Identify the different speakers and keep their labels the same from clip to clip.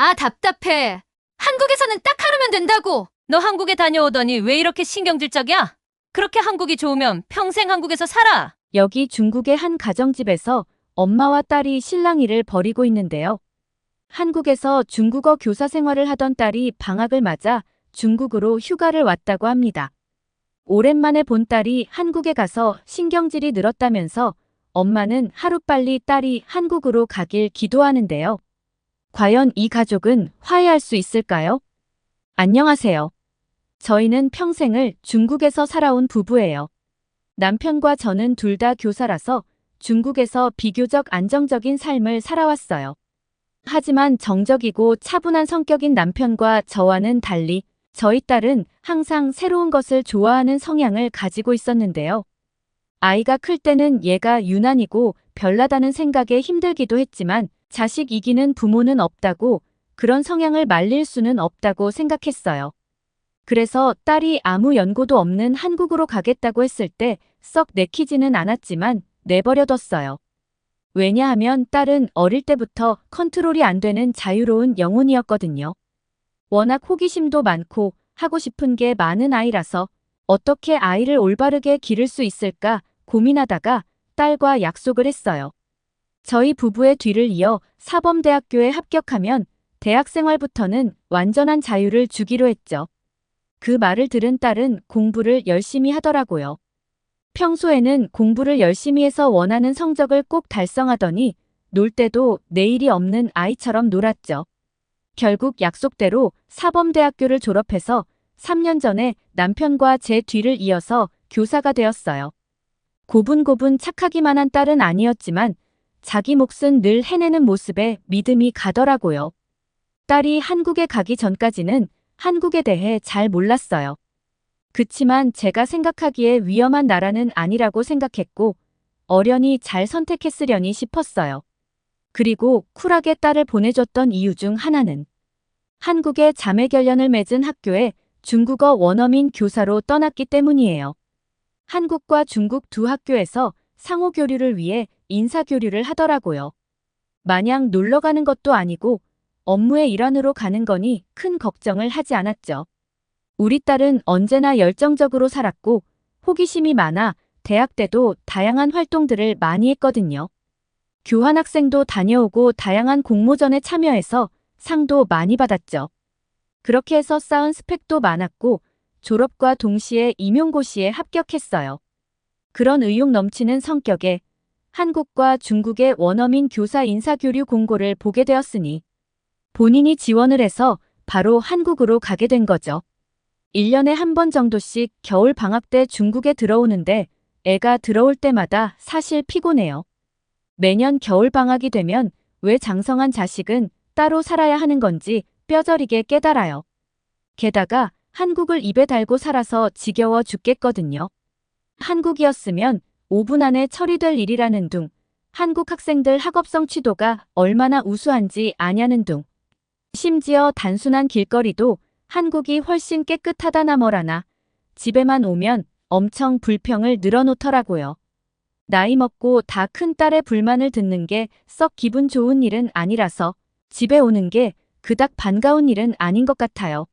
Speaker 1: 아, 답답해. 한국에서는 딱 하루면 된다고.
Speaker 2: 너 한국에 다녀오더니 왜 이렇게 신경질적이야? 그렇게 한국이 좋으면 평생 한국에서 살아.
Speaker 3: 여기 중국의 한 가정집에서 엄마와 딸이 실랑이를 벌이고 있는데요. 한국에서 중국어 교사 생활을 하던 딸이 방학을 맞아 중국으로 휴가를 왔다고 합니다. 오랜만에 본 딸이 한국에 가서 신경질이 늘었다면서 엄마는 하루빨리 딸이 한국으로 가길 기도하는데요. 과연 이 가족은 화해할 수 있을까요? 안녕하세요. 저희는 평생을 중국에서 살아온 부부예요. 남편과 저는 둘 다 교사라서 중국에서 비교적 안정적인 삶을 살아왔어요. 하지만 정적이고 차분한 성격인 남편과 저와는 달리 저희 딸은 항상 새로운 것을 좋아하는 성향을 가지고 있었는데요. 아이가 클 때는 얘가 유난이고 별나다는 생각에 힘들기도 했지만 자식 이기는 부모는 없다고 그런 성향을 말릴 수는 없다고 생각했어요. 그래서 딸이 아무 연고도 없는 한국으로 가겠다고 했을 때 썩 내키지는 않았지만 내버려뒀어요. 왜냐하면 딸은 어릴 때부터 컨트롤이 안 되는 자유로운 영혼이었거든요. 워낙 호기심도 많고 하고 싶은 게 많은 아이라서 어떻게 아이를 올바르게 기를 수 있을까 고민하다가 딸과 약속을 했어요. 저희 부부의 뒤를 이어 사범대학교에 합격하면 대학 생활부터는 완전한 자유를 주기로 했죠. 그 말을 들은 딸은 공부를 열심히 하더라고요. 평소에는 공부를 열심히 해서 원하는 성적을 꼭 달성하더니 놀 때도 내일이 없는 아이처럼 놀았죠. 결국 약속대로 사범대학교를 졸업해서 3년 전에 남편과 제 뒤를 이어서 교사가 되었어요. 고분고분 착하기만 한 딸은 아니었지만 자기 몫은 늘 해내는 모습에 믿음이 가더라고요. 딸이 한국에 가기 전까지는 한국에 대해 잘 몰랐어요. 그치만 제가 생각하기에 위험한 나라는 아니라고 생각했고 어련히 잘 선택했으려니 싶었어요. 그리고 쿨하게 딸을 보내줬던 이유 중 하나는 한국에 자매 결연을 맺은 학교에 중국어 원어민 교사로 떠났기 때문이에요. 한국과 중국 두 학교에서 상호 교류를 위해 인사 교류를 하더라고요. 마냥 놀러 가는 것도 아니고 업무의 일환으로 가는 거니 큰 걱정을 하지 않았죠. 우리 딸은 언제나 열정적으로 살았고 호기심이 많아 대학 때도 다양한 활동들을 많이 했거든요. 교환학생도 다녀오고 다양한 공모전에 참여해서 상도 많이 받았죠. 그렇게 해서 쌓은 스펙도 많았고 졸업과 동시에 임용고시에 합격했어요. 그런 의욕 넘치는 성격에 한국과 중국의 원어민 교사 인사교류 공고를 보게 되었으니 본인이 지원을 해서 바로 한국으로 가게 된 거죠. 1년에 한 번 정도씩 겨울 방학 때 중국에 들어오는데 애가 들어올 때마다 사실 피곤해요. 매년 겨울 방학이 되면 왜 장성한 자식은 따로 살아야 하는 건지 뼈저리게 깨달아요. 게다가 한국을 입에 달고 살아서 지겨워 죽겠거든요. 한국이었으면 5분 안에 처리될 일이라는 둥, 한국 학생들 학업 성 취도가 얼마나 우수한지 아냐는 둥, 심지어 단순한 길거리도 한국이 훨씬 깨끗하다나 뭐라나 집에만 오면 엄청 불평을 늘어놓더라고요. 나이 먹고 다 큰 딸의 불만을 듣는 게 썩 기분 좋은 일은 아니라서 집에 오는 게 그닥 반가운 일은 아닌 것 같아요.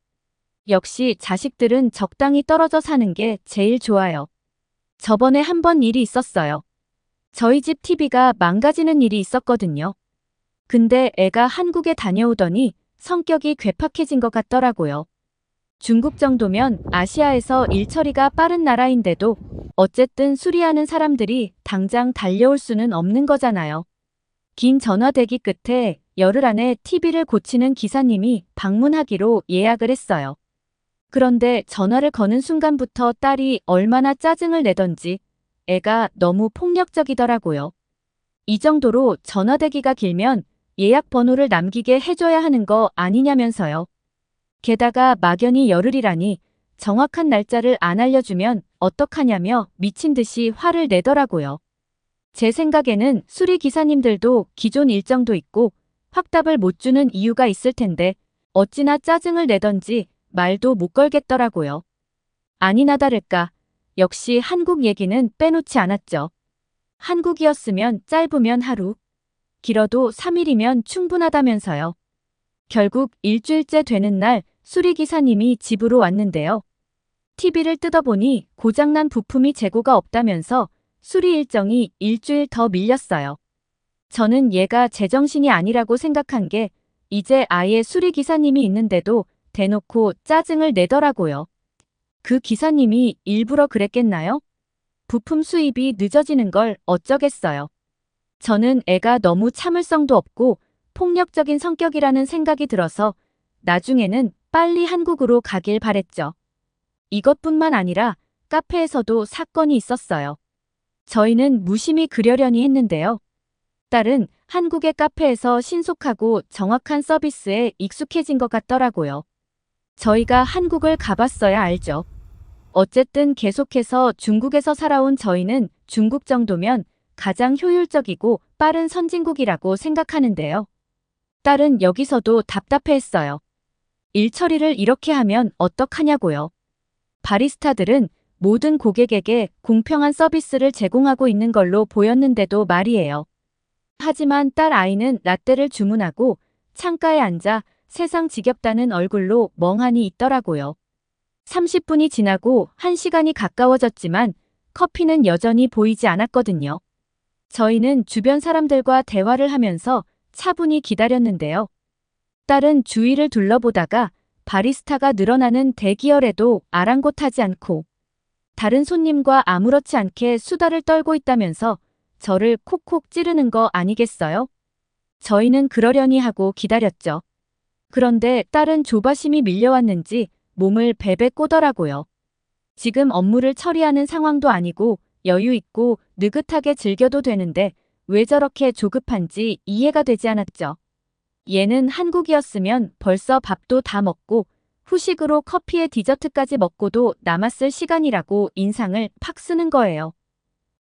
Speaker 3: 역시 자식들은 적당히 떨어져 사는 게 제일 좋아요. 저번에 한 번 일이 있었어요. 저희 집 TV가 망가지는 일이 있었거든요. 근데 애가 한국에 다녀오더니 성격이 괴팍해진 것 같더라고요. 중국 정도면 아시아에서 일 처리가 빠른 나라인데도 어쨌든 수리하는 사람들이 당장 달려올 수는 없는 거잖아요. 긴 전화 대기 끝에 열흘 안에 TV를 고치는 기사님이 방문하기로 예약을 했어요. 그런데 전화를 거는 순간부터 딸이 얼마나 짜증을 내던지 애가 너무 폭력적이더라고요. 이 정도로 전화 대기가 길면 예약 번호를 남기게 해줘야 하는 거 아니냐면서요. 게다가 막연히 열흘이라니 정확한 날짜를 안 알려주면 어떡하냐며 미친 듯이 화를 내더라고요. 제 생각에는 수리 기사님들도 기존 일정도 있고 확답을 못 주는 이유가 있을 텐데 어찌나 짜증을 내던지 말도 못 걸겠더라고요. 아니나 다를까 역시 한국 얘기는 빼놓지 않았죠. 한국이었으면 짧으면 하루, 길어도 3일이면 충분하다면서요. 결국 일주일째 되는 날 수리기사님이 집으로 왔는데요. TV를 뜯어보니 고장난 부품이 재고가 없다면서 수리 일정이 일주일 더 밀렸어요. 저는 얘가 제정신이 아니라고 생각한 게 이제 아예 수리 기사님이 있는데도 대놓고 짜증을 내더라고요. 그 기사님이 일부러 그랬겠나요? 부품 수입이 늦어지는 걸 어쩌겠어요. 저는 애가 너무 참을성도 없고 폭력적인 성격이라는 생각이 들어서 나중에는 빨리 한국으로 가길 바랬죠. 이것뿐만 아니라 카페에서도 사건이 있었어요. 저희는 무심히 그려려니 했는데요. 딸은 한국의 카페에서 신속하고 정확한 서비스에 익숙해진 것 같더라고요. 저희가 한국을 가봤어야 알죠. 어쨌든 계속해서 중국에서 살아온 저희는 중국 정도면 가장 효율적이고 빠른 선진국이라고 생각하는데요. 딸은 여기서도 답답해했어요. 일 처리를 이렇게 하면 어떡하냐고요. 바리스타들은 모든 고객에게 공평한 서비스를 제공하고 있는 걸로 보였는데도 말이에요. 하지만 딸 아이는 라떼를 주문하고 창가에 앉아 세상 지겹다는 얼굴로 멍하니 있더라고요. 30분이 지나고 1시간이 가까워졌지만 커피는 여전히 보이지 않았거든요. 저희는 주변 사람들과 대화를 하면서 차분히 기다렸는데요. 딸은 주위를 둘러보다가 바리스타가 늘어나는 대기열에도 아랑곳하지 않고 다른 손님과 아무렇지 않게 수다를 떨고 있다면서 저를 콕콕 찌르는 거 아니겠어요? 저희는 그러려니 하고 기다렸죠. 그런데 딸은 조바심이 밀려왔는지 몸을 베베 꼬더라고요. 지금 업무를 처리하는 상황도 아니고 여유 있고 느긋하게 즐겨도 되는데 왜 저렇게 조급한지 이해가 되지 않았죠. 얘는 한국이었으면 벌써 밥도 다 먹고 후식으로 커피에 디저트까지 먹고도 남았을 시간이라고 인상을 팍 쓰는 거예요.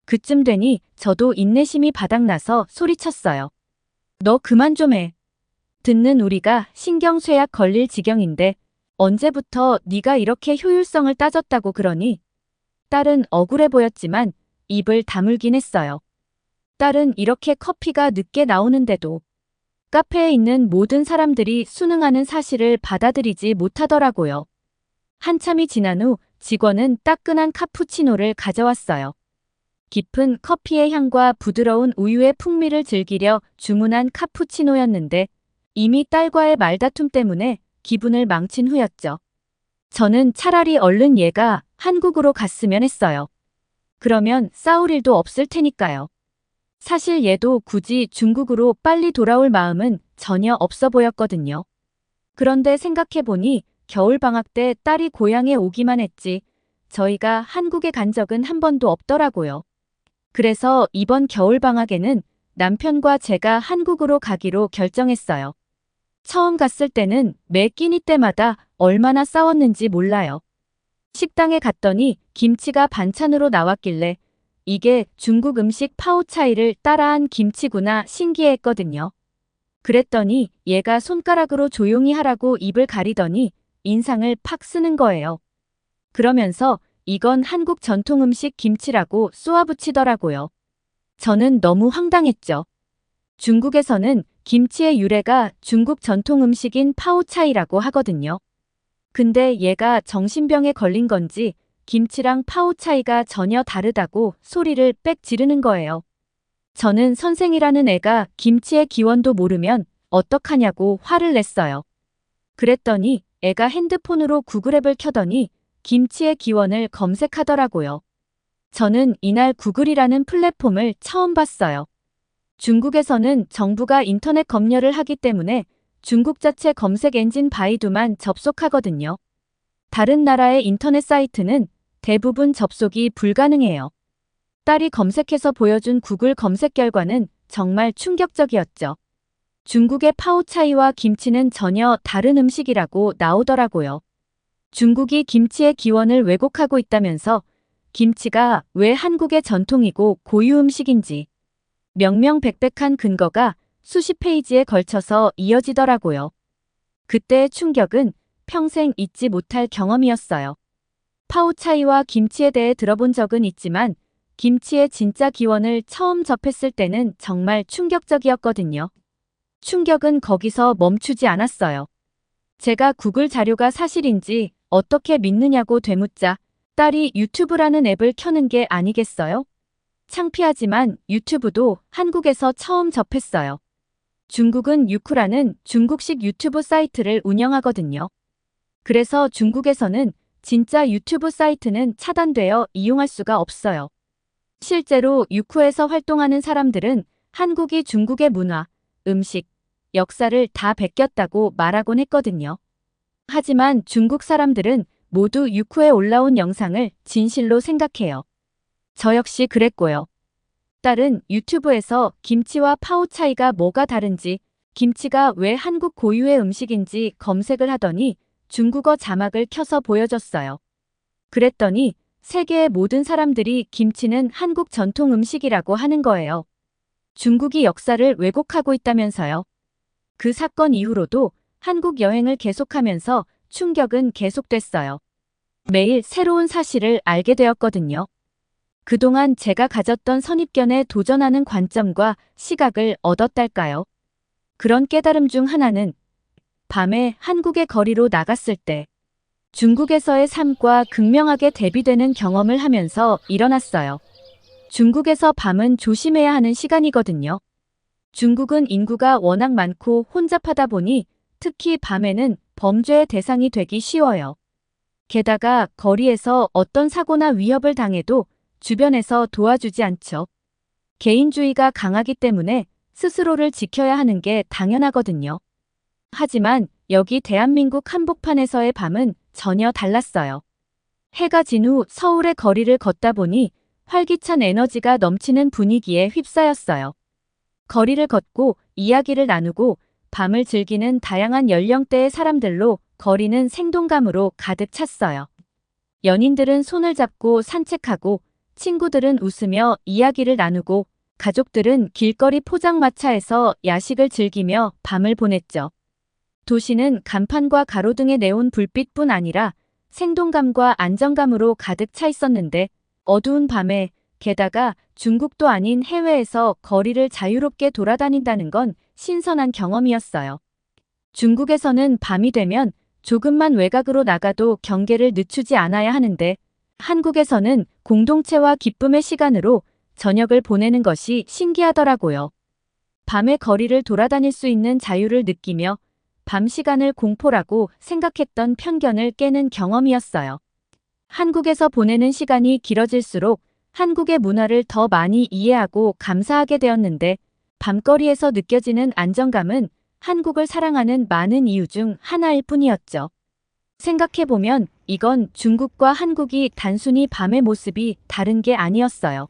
Speaker 3: 그쯤 되니 저도 인내심이 바닥나서 소리쳤어요. 너 그만 좀 해. 듣는 우리가 신경쇠약 걸릴 지경인데 언제부터 네가 이렇게 효율성을 따졌다고 그러니? 딸은 억울해 보였지만 입을 다물긴 했어요. 딸은 이렇게 커피가 늦게 나오는데도 카페에 있는 모든 사람들이 수능하는 사실을 받아들이지 못하더라고요. 한참이 지난 후 직원은 따끈한 카푸치노를 가져왔어요. 깊은 커피의 향과 부드러운 우유의 풍미를 즐기려 주문한 카푸치노였는데 이미 딸과의 말다툼 때문에 기분을 망친 후였죠. 저는 차라리 얼른 얘가 한국으로 갔으면 했어요. 그러면 싸울 일도 없을 테니까요. 사실 얘도 굳이 중국으로 빨리 돌아올 마음은 전혀 없어 보였거든요. 그런데 생각해보니 겨울방학 때 딸이 고향에 오기만 했지 저희가 한국에 간 적은 한 번도 없더라고요. 그래서 이번 겨울방학에는 남편과 제가 한국으로 가기로 결정했어요. 처음 갔을 때는 매 끼니 때마다 얼마나 싸웠는지 몰라요. 식당에 갔더니 김치가 반찬으로 나왔길래 이게 중국 음식 파오차이를 따라한 김치구나 신기했거든요. 그랬더니 얘가 손가락으로 조용히 하라고 입을 가리더니 인상을 팍 쓰는 거예요. 그러면서 이건 한국 전통 음식 김치라고 쏘아붙이더라고요. 저는 너무 황당했죠. 중국에서는 김치의 유래가 중국 전통 음식인 파오차이라고 하거든요. 근데 얘가 정신병에 걸린 건지 김치랑 파오차이가 전혀 다르다고 소리를 빽 지르는 거예요. 저는 선생이라는 애가 김치의 기원도 모르면 어떡하냐고 화를 냈어요. 그랬더니 애가 핸드폰으로 구글앱을 켜더니 김치의 기원을 검색하더라고요. 저는 이날 구글이라는 플랫폼을 처음 봤어요. 중국에서는 정부가 인터넷 검열을 하기 때문에 중국 자체 검색 엔진 바이두만 접속하거든요. 다른 나라의 인터넷 사이트는 대부분 접속이 불가능해요. 딸이 검색해서 보여준 구글 검색 결과는 정말 충격적이었죠. 중국의 파오차이와 김치는 전혀 다른 음식이라고 나오더라고요. 중국이 김치의 기원을 왜곡하고 있다면서 김치가 왜 한국의 전통이고 고유 음식인지 명명백백한 근거가 수십 페이지에 걸쳐서 이어지더라고요. 그때의 충격은 평생 잊지 못할 경험이었어요. 파오차이와 김치에 대해 들어본 적은 있지만 김치의 진짜 기원을 처음 접했을 때는 정말 충격적이었거든요. 충격은 거기서 멈추지 않았어요. 제가 구글 자료가 사실인지 어떻게 믿느냐고 되묻자 딸이 유튜브라는 앱을 켜는 게 아니겠어요? 창피하지만 유튜브도 한국에서 처음 접했어요. 중국은 유쿠라는 중국식 유튜브 사이트를 운영하거든요. 그래서 중국에서는 진짜 유튜브 사이트는 차단되어 이용할 수가 없어요. 실제로 유쿠에서 활동하는 사람들은 한국이 중국의 문화, 음식, 역사를 다 베꼈다고 말하곤 했거든요. 하지만 중국 사람들은 모두 유쿠에 올라온 영상을 진실로 생각해요. 저 역시 그랬고요. 딸은 유튜브에서 김치와 파오 차이가 뭐가 다른지, 김치가 왜 한국 고유의 음식인지 검색을 하더니 중국어 자막을 켜서 보여줬어요. 그랬더니 세계의 모든 사람들이 김치는 한국 전통 음식이라고 하는 거예요. 중국이 역사를 왜곡하고 있다면서요. 그 사건 이후로도 한국 여행을 계속하면서 충격은 계속됐어요. 매일 새로운 사실을 알게 되었거든요. 그동안 제가 가졌던 선입견에 도전하는 관점과 시각을 얻었달까요? 그런 깨달음 중 하나는 밤에 한국의 거리로 나갔을 때 중국에서의 삶과 극명하게 대비되는 경험을 하면서 일어났어요. 중국에서 밤은 조심해야 하는 시간이거든요. 중국은 인구가 워낙 많고 혼잡하다 보니 특히 밤에는 범죄의 대상이 되기 쉬워요. 게다가 거리에서 어떤 사고나 위협을 당해도 주변에서 도와주지 않죠. 개인주의가 강하기 때문에 스스로를 지켜야 하는 게 당연하거든요. 하지만 여기 대한민국 한복판에서의 밤은 전혀 달랐어요. 해가 진 후 서울의 거리를 걷다 보니 활기찬 에너지가 넘치는 분위기에 휩싸였어요. 거리를 걷고 이야기를 나누고 밤을 즐기는 다양한 연령대의 사람들로 거리는 생동감으로 가득 찼어요. 연인들은 손을 잡고 산책하고 친구들은 웃으며 이야기를 나누고 가족들은 길거리 포장마차에서 야식을 즐기며 밤을 보냈죠. 도시는 간판과 가로등의 네온 불빛뿐 아니라 생동감과 안정감으로 가득 차 있었는데 어두운 밤에 게다가 중국도 아닌 해외에서 거리를 자유롭게 돌아다닌다는 건 신선한 경험이었어요. 중국에서는 밤이 되면 조금만 외곽으로 나가도 경계를 늦추지 않아야 하는데 한국에서는 공동체와 기쁨의 시간으로 저녁을 보내는 것이 신기하더라고요. 밤의 거리를 돌아다닐 수 있는 자유를 느끼며 밤 시간을 공포라고 생각했던 편견을 깨는 경험이었어요. 한국에서 보내는 시간이 길어질수록 한국의 문화를 더 많이 이해하고 감사하게 되었는데 밤거리에서 느껴지는 안정감은 한국을 사랑하는 많은 이유 중 하나일 뿐이었죠. 생각해보면 이건 중국과 한국이 단순히 밤의 모습이 다른 게 아니었어요.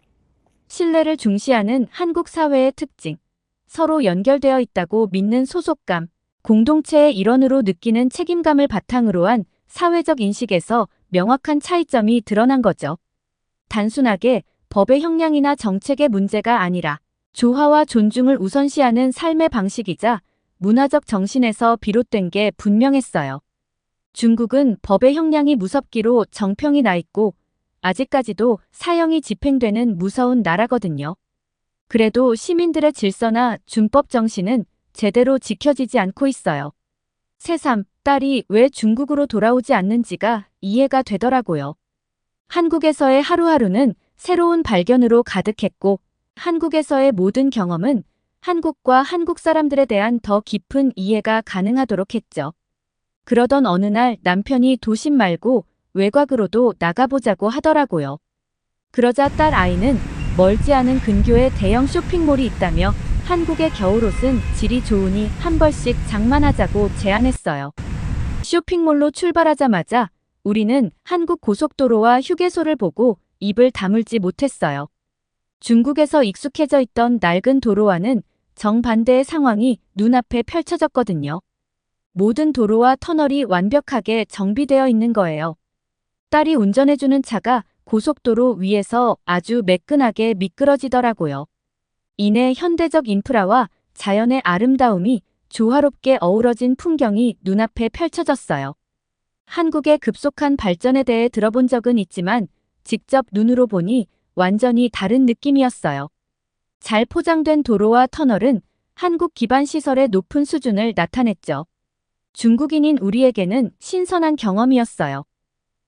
Speaker 3: 신뢰를 중시하는 한국 사회의 특징, 서로 연결되어 있다고 믿는 소속감, 공동체의 일원으로 느끼는 책임감을 바탕으로 한 사회적 인식에서 명확한 차이점이 드러난 거죠. 단순하게 법의 형량이나 정책의 문제가 아니라 조화와 존중을 우선시하는 삶의 방식이자 문화적 정신에서 비롯된 게 분명했어요. 중국은 법의 형량이 무섭기로 정평이 나 있고 아직까지도 사형이 집행되는 무서운 나라거든요. 그래도 시민들의 질서나 준법 정신은 제대로 지켜지지 않고 있어요. 새삼, 딸이 왜 중국으로 돌아오지 않는지가 이해가 되더라고요. 한국에서의 하루하루는 새로운 발견으로 가득했고, 한국에서의 모든 경험은 한국과 한국 사람들에 대한 더 깊은 이해가 가능하도록 했죠. 그러던 어느 날 남편이 도심 말고 외곽으로도 나가보자고 하더라고요. 그러자 딸 아이는 멀지 않은 근교에 대형 쇼핑몰이 있다며 한국의 겨울옷은 질이 좋으니 한 벌씩 장만하자고 제안했어요. 쇼핑몰로 출발하자마자 우리는 한국 고속도로와 휴게소를 보고 입을 다물지 못했어요. 중국에서 익숙해져 있던 낡은 도로와는 정반대의 상황이 눈앞에 펼쳐졌거든요. 모든 도로와 터널이 완벽하게 정비되어 있는 거예요. 딸이 운전해주는 차가 고속도로 위에서 아주 매끈하게 미끄러지더라고요. 이내 현대적 인프라와 자연의 아름다움이 조화롭게 어우러진 풍경이 눈앞에 펼쳐졌어요. 한국의 급속한 발전에 대해 들어본 적은 있지만 직접 눈으로 보니 완전히 다른 느낌이었어요. 잘 포장된 도로와 터널은 한국 기반 시설의 높은 수준을 나타냈죠. 중국인인 우리에게는 신선한 경험이었어요.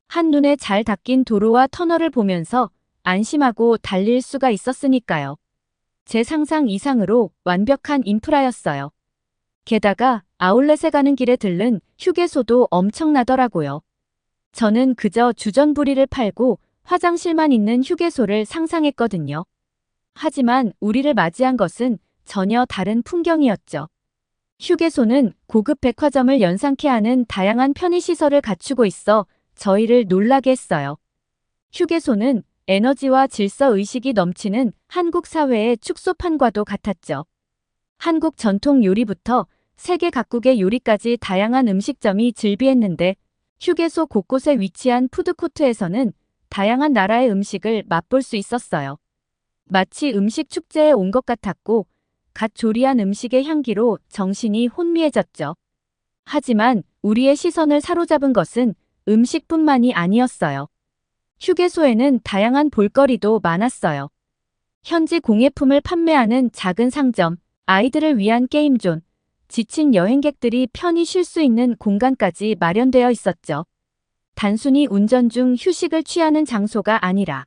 Speaker 3: 한눈에 잘 닦인 도로와 터널을 보면서 안심하고 달릴 수가 있었으니까요. 제 상상 이상으로 완벽한 인프라였어요. 게다가 아울렛에 가는 길에 들른 휴게소도 엄청나더라고요. 저는 그저 주전부리를 팔고 화장실만 있는 휴게소를 상상했거든요. 하지만 우리를 맞이한 것은 전혀 다른 풍경이었죠. 휴게소는 고급 백화점을 연상케 하는 다양한 편의시설을 갖추고 있어 저희를 놀라게 했어요. 휴게소는 에너지와 질서 의식이 넘치는 한국 사회의 축소판과도 같았죠. 한국 전통 요리부터 세계 각국의 요리까지 다양한 음식점이 즐비했는데 휴게소 곳곳에 위치한 푸드코트에서는 다양한 나라의 음식을 맛볼 수 있었어요. 마치 음식 축제에 온 것 같았고 갓 조리한 음식의 향기로 정신이 혼미해졌죠. 하지만 우리의 시선을 사로잡은 것은 음식뿐만이 아니었어요. 휴게소에는 다양한 볼거리도 많았어요. 현지 공예품을 판매하는 작은 상점, 아이들을 위한 게임존, 지친 여행객들이 편히 쉴 수 있는 공간까지 마련되어 있었죠. 단순히 운전 중 휴식을 취하는 장소가 아니라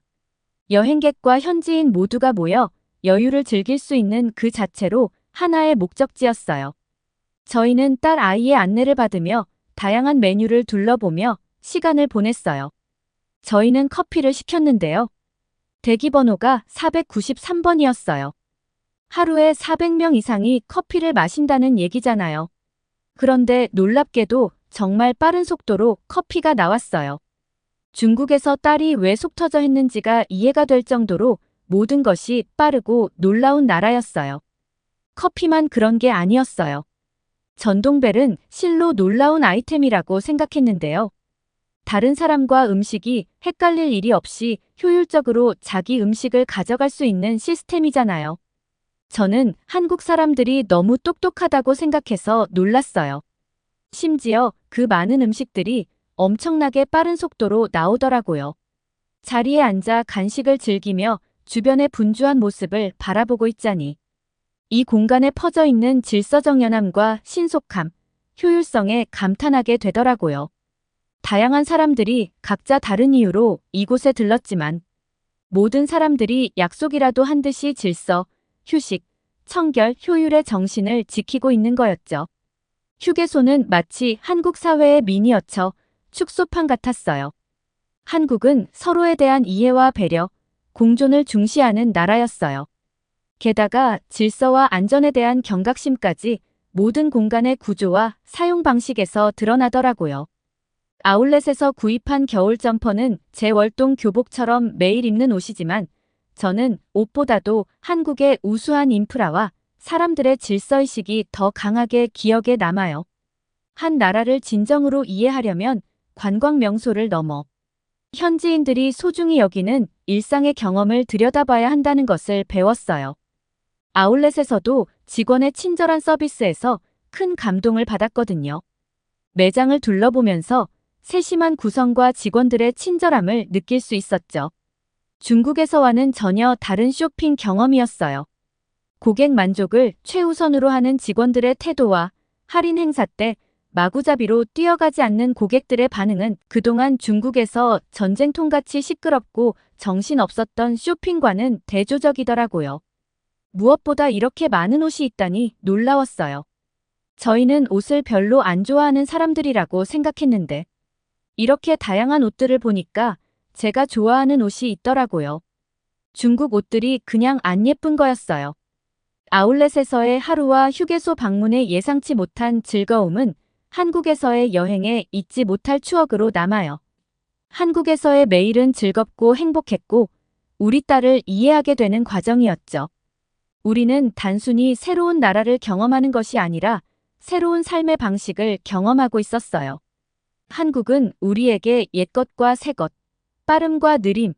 Speaker 3: 여행객과 현지인 모두가 모여 여유를 즐길 수 있는 그 자체로 하나의 목적지였어요. 저희는 딸 아이의 안내를 받으며 다양한 메뉴를 둘러보며 시간을 보냈어요. 저희는 커피를 시켰는데요. 대기 번호가 493번이었어요. 하루에 400명 이상이 커피를 마신다는 얘기잖아요. 그런데 놀랍게도 정말 빠른 속도로 커피가 나왔어요. 중국에서 딸이 왜 속 터져 했는지가 이해가 될 정도로 모든 것이 빠르고 놀라운 나라였어요. 커피만 그런 게 아니었어요. 전동벨은 실로 놀라운 아이템이라고 생각했는데요. 다른 사람과 음식이 헷갈릴 일이 없이 효율적으로 자기 음식을 가져갈 수 있는 시스템이잖아요. 저는 한국 사람들이 너무 똑똑하다고 생각해서 놀랐어요. 심지어 그 많은 음식들이 엄청나게 빠른 속도로 나오더라고요. 자리에 앉아 간식을 즐기며 주변의 분주한 모습을 바라보고 있자니 이 공간에 퍼져 있는 질서정연함과 신속함, 효율성에 감탄하게 되더라고요. 다양한 사람들이 각자 다른 이유로 이곳에 들렀지만 모든 사람들이 약속이라도 한 듯이 질서, 휴식, 청결, 효율의 정신을 지키고 있는 거였죠. 휴게소는 마치 한국 사회의 미니어처, 축소판 같았어요. 한국은 서로에 대한 이해와 배려, 공존을 중시하는 나라였어요. 게다가 질서와 안전에 대한 경각심까지 모든 공간의 구조와 사용 방식에서 드러나더라고요. 아울렛에서 구입한 겨울 점퍼는 제 월동 교복처럼 매일 입는 옷이지만 저는 옷보다도 한국의 우수한 인프라와 사람들의 질서의식이 더 강하게 기억에 남아요. 한 나라를 진정으로 이해하려면 관광 명소를 넘어 현지인들이 소중히 여기는 일상의 경험을 들여다봐야 한다는 것을 배웠어요. 아울렛에서도 직원의 친절한 서비스에서 큰 감동을 받았거든요. 매장을 둘러보면서 세심한 구성과 직원들의 친절함을 느낄 수 있었죠. 중국에서와는 전혀 다른 쇼핑 경험이었어요. 고객 만족을 최우선으로 하는 직원들의 태도와 할인 행사 때 마구잡이로 뛰어가지 않는 고객들의 반응은 그동안 중국에서 전쟁통같이 시끄럽고 정신없었던 쇼핑과는 대조적이더라고요. 무엇보다 이렇게 많은 옷이 있다니 놀라웠어요. 저희는 옷을 별로 안 좋아하는 사람들이라고 생각했는데 이렇게 다양한 옷들을 보니까 제가 좋아하는 옷이 있더라고요. 중국 옷들이 그냥 안 예쁜 거였어요. 아울렛에서의 하루와 휴게소 방문의 예상치 못한 즐거움은 한국에서의 여행에 잊지 못할 추억으로 남아요. 한국에서의 매일은 즐겁고 행복했고 우리 딸을 이해하게 되는 과정이었죠. 우리는 단순히 새로운 나라를 경험하는 것이 아니라 새로운 삶의 방식을 경험하고 있었어요. 한국은 우리에게 옛것과 새것, 빠름과 느림,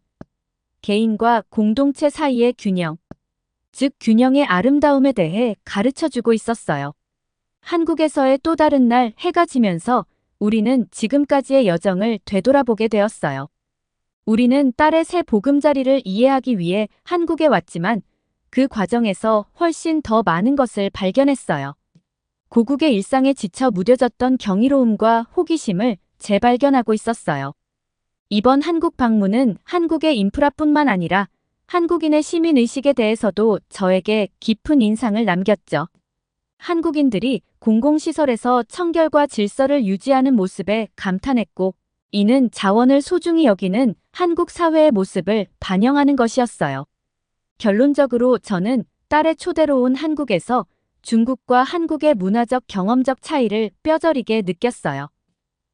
Speaker 3: 개인과 공동체 사이의 균형, 즉 균형의 아름다움에 대해 가르쳐 주고 있었어요. 한국에서의 또 다른 날 해가 지면서 우리는 지금까지의 여정을 되돌아보게 되었어요. 우리는 딸의 새 보금자리를 이해하기 위해 한국에 왔지만 그 과정에서 훨씬 더 많은 것을 발견했어요. 고국의 일상에 지쳐 무뎌졌던 경이로움과 호기심을 재발견하고 있었어요. 이번 한국 방문은 한국의 인프라뿐만 아니라 한국인의 시민의식에 대해서도 저에게 깊은 인상을 남겼죠. 한국인들이 공공시설에서 청결과 질서를 유지하는 모습에 감탄했고, 이는 자원을 소중히 여기는 한국 사회의 모습을 반영하는 것이었어요. 결론적으로 저는 딸의 초대로 온 한국에서 중국과 한국의 문화적 경험적 차이를 뼈저리게 느꼈어요.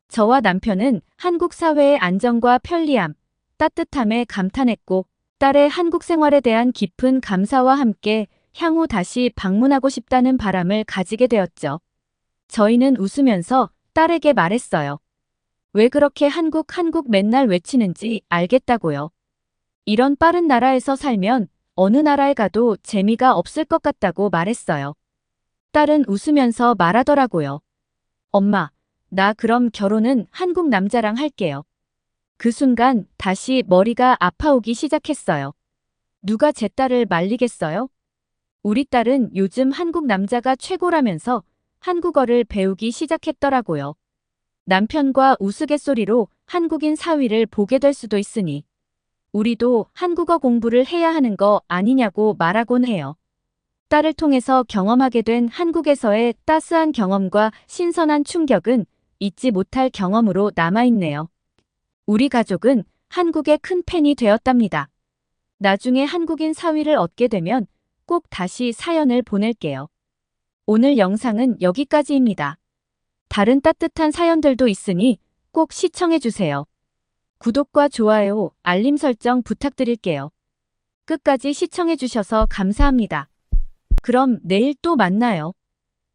Speaker 3: 저와 남편은 한국 사회의 안정과 편리함, 따뜻함에 감탄했고, 딸의 한국 생활에 대한 깊은 감사와 함께 향후 다시 방문하고 싶다는 바람을 가지게 되었죠. 저희는 웃으면서 딸에게 말했어요. 왜 그렇게 한국 한국 맨날 외치는지 알겠다고요. 이런 빠른 나라에서 살면 어느 나라에 가도 재미가 없을 것 같다고 말했어요. 딸은 웃으면서 말하더라고요. 엄마, 나 그럼 결혼은 한국 남자랑 할게요. 그 순간 다시 머리가 아파오기 시작했어요. 누가 제 딸을 말리겠어요? 우리 딸은 요즘 한국 남자가 최고라면서 한국어를 배우기 시작했더라고요. 남편과 우스갯소리로 한국인 사위를 보게 될 수도 있으니 우리도 한국어 공부를 해야 하는 거 아니냐고 말하곤 해요. 딸을 통해서 경험하게 된 한국에서의 따스한 경험과 신선한 충격은 잊지 못할 경험으로 남아있네요. 우리 가족은 한국의 큰 팬이 되었답니다. 나중에 한국인 사위를 얻게 되면 꼭 다시 사연을 보낼게요. 오늘 영상은 여기까지입니다. 다른 따뜻한 사연들도 있으니 꼭 시청해주세요. 구독과 좋아요, 알림 설정 부탁드릴게요. 끝까지 시청해주셔서 감사합니다. 그럼 내일 또 만나요.